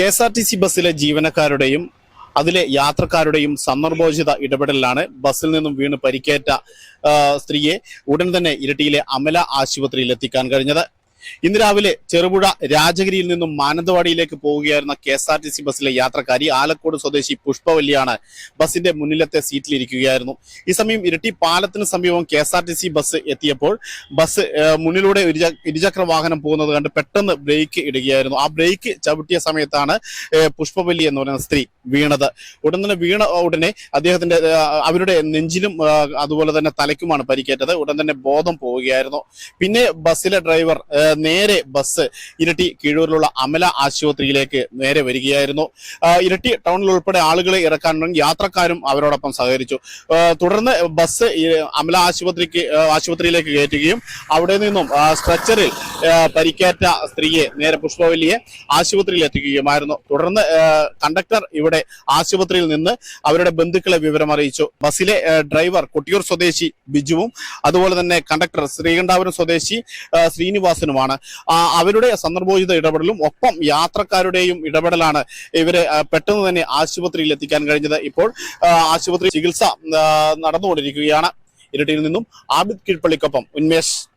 K S R T C ബസ്സിലെ ജീവനക്കാരുടെയും അതിലെ യാത്രക്കാരുടെയും സന്ദർഭോചിത ഇടപെടലിലാണ് ബസ്സിൽ നിന്നും വീണ് പരിക്കേറ്റ സ്ത്രീയെ ഉടൻ തന്നെ ഇരട്ടിയിലെ അമല ആശുപത്രിയിൽ എത്തിക്കാൻ കഴിഞ്ഞത്. ഇന്ന് രാവിലെ ചെറുപുഴ രാജഗിരിയിൽ നിന്നും മാനന്തവാടിയിലേക്ക് പോവുകയായിരുന്ന K S R T C ബസ്സിലെ യാത്രക്കാരി ആലക്കോട് സ്വദേശി പുഷ്പവല്ലിയാണ് ബസിന്റെ മുന്നിലത്തെ സീറ്റിലിരിക്കുകയായിരുന്നു. ഈ സമയം ഇരട്ടി പാലത്തിന് സമീപം K S R T C bus എത്തിയപ്പോൾ ബസ് മുന്നിലൂടെ ഇരുചക്ര വാഹനം പോകുന്നത് കണ്ട് പെട്ടെന്ന് ബ്രേക്ക് ഇടുകയായിരുന്നു. ആ ബ്രേക്ക് ചവിട്ടിയ സമയത്താണ് പുഷ്പവല്ലി എന്ന് പറയുന്ന സ്ത്രീ വീണത്. ഉടൻ തന്നെ വീണ ഉടനെ അദ്ദേഹത്തിന്റെ അവരുടെ നെഞ്ചിലും അതുപോലെ തന്നെ തലയ്ക്കുമാണ് പരിക്കേറ്റത്. ഉടൻ തന്നെ ബോധം പോവുകയായിരുന്നു. പിന്നെ ബസ്സിലെ ഡ്രൈവർ നേരെ ബസ് ഇരട്ടി കീഴൂരിലുള്ള അമല ആശുപത്രിയിലേക്ക് നേരെ വരികയായിരുന്നു. ഇരട്ടി ടൗണിൽ ഉൾപ്പെടെ ആളുകളെ ഇറക്കാൻ വേണ്ടി യാത്രക്കാരും അവരോടൊപ്പം സഹകരിച്ചു. തുടർന്ന് ബസ് അമല ആശുപത്രിക്ക് ആശുപത്രിയിലേക്ക് കയറ്റുകയും അവിടെ നിന്നും സ്ട്രെച്ചറിൽ പരിക്കേറ്റ സ്ത്രീയെ നേരെ പുഷ്പവല്ലിയെ ആശുപത്രിയിൽ എത്തിക്കുകയുമായിരുന്നു. തുടർന്ന് കണ്ടക്ടർ ഇവിടെ ആശുപത്രിയിൽ നിന്ന് അവരുടെ ബന്ധുക്കളെ വിവരം അറിയിച്ചു. ബസ്സിലെ ഡ്രൈവർ കൊട്ടിയൂർ സ്വദേശി ബിജുവും അതുപോലെ തന്നെ കണ്ടക്ടർ ശ്രീകണ്ഠാപുരം സ്വദേശി ശ്രീനിവാസനുമാണ്. അവരുടെ സന്ദർഭോചിത ഇടപെടലും ഒപ്പം യാത്രക്കാരുടെയും ഇടപെടലാണ് ഇവരെ പെട്ടെന്ന് തന്നെ ആശുപത്രിയിൽ എത്തിക്കാൻ കഴിഞ്ഞത്. ഇപ്പോൾ ആശുപത്രി ചികിത്സ നടന്നുകൊണ്ടിരിക്കുകയാണ്. ഇരട്ടിയിൽ നിന്നും ആബിദ് കീഴ്പള്ളിക്കൊപ്പം ഉന്മേഷ്.